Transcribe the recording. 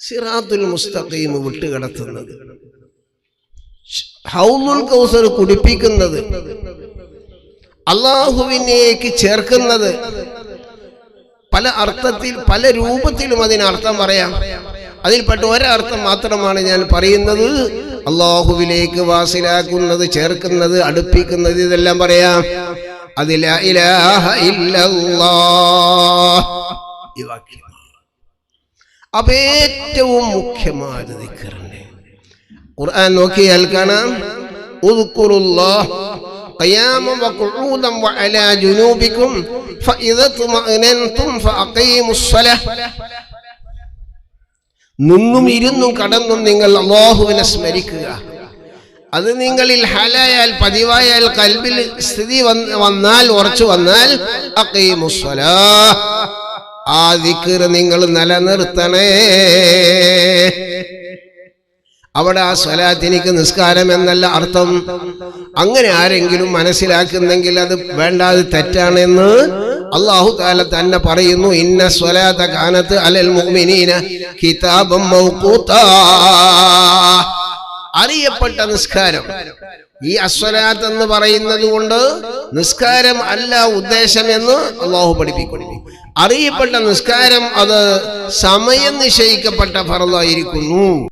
സിറാത്തുൽ മുസ്തഖീം വിട്ടുകിടത്തുന്നത്. ഹൗമുൽ കൗസർ കുടിപ്പിക്കുന്നത്. അള്ളാഹുവിനേക്ക് ചേർക്കുന്നത്. പല അർത്ഥത്തിൽ പല രൂപത്തിലും അതിന് അർത്ഥം പറയാം. അതിൽപ്പെട്ട ഒരർത്ഥം മാത്രമാണ് ഞാൻ പറയുന്നത്. അള്ളാഹുവിലേക്ക് വാസിലാക്കുന്നത് ചേർക്കുന്നത് അടുപ്പിക്കുന്നത് ഇതെല്ലാം പറയാം. അതിലാ ഇലാഹ ഇല്ലല്ലാഹ്. ഈ വാക്യം അപ്പൊ ഏറ്റവും മുഖ്യമായ ദിക്കറിനെ ഖുർആൻ നോക്കിയാൽ കാണാം ഉദ്കുറുല്ലാഹ് قياما وقعودا وعلى جنوبكم فإذا اطمأننتم فأقيموا الصلاة നിന്നും ഇരുന്നും കടന്നും നിങ്ങൾ അള്ളാഹുവിനെ സ്മരിക്കുക അത് നിങ്ങളിൽ ഹലായാൽ പതിവായാൽ കൽബിൽ സ്ഥിതി വന്ന് വന്നാൽ ഉറച്ചു വന്നാൽ അക്കീമുസ്വലാ ആ ദിക്കർ നിങ്ങൾ നിലനിർത്തണേ. അവിടെ ആ സ്വലാത്തിനിക്ക് നിസ്കാരം എന്നല്ല അർത്ഥം. അങ്ങനെ ആരെങ്കിലും മനസ്സിലാക്കുന്നെങ്കിൽ അത് വേണ്ടാതെ തെറ്റാണെന്ന് അള്ളാഹു താല തന്നെ പറയുന്നു. ഇന്ന സ്വലാത്ത കാനത്ത് അലൽ മുഅ്മിനീന കിതാബം മൗഖൂത്താ. അറിയപ്പെട്ട നിസ്കാരം. ഈ അസ്വലാത്ത് എന്ന് പറയുന്നത് കൊണ്ട് നിസ്കാരം അല്ല ഉദ്ദേശം എന്ന് അള്ളാഹു പഠിപ്പിക്കുന്നു. അറിയപ്പെട്ട നിസ്കാരം അത് സമയം നിശ്ചയിക്കപ്പെട്ട ഫറലായിരിക്കുന്നു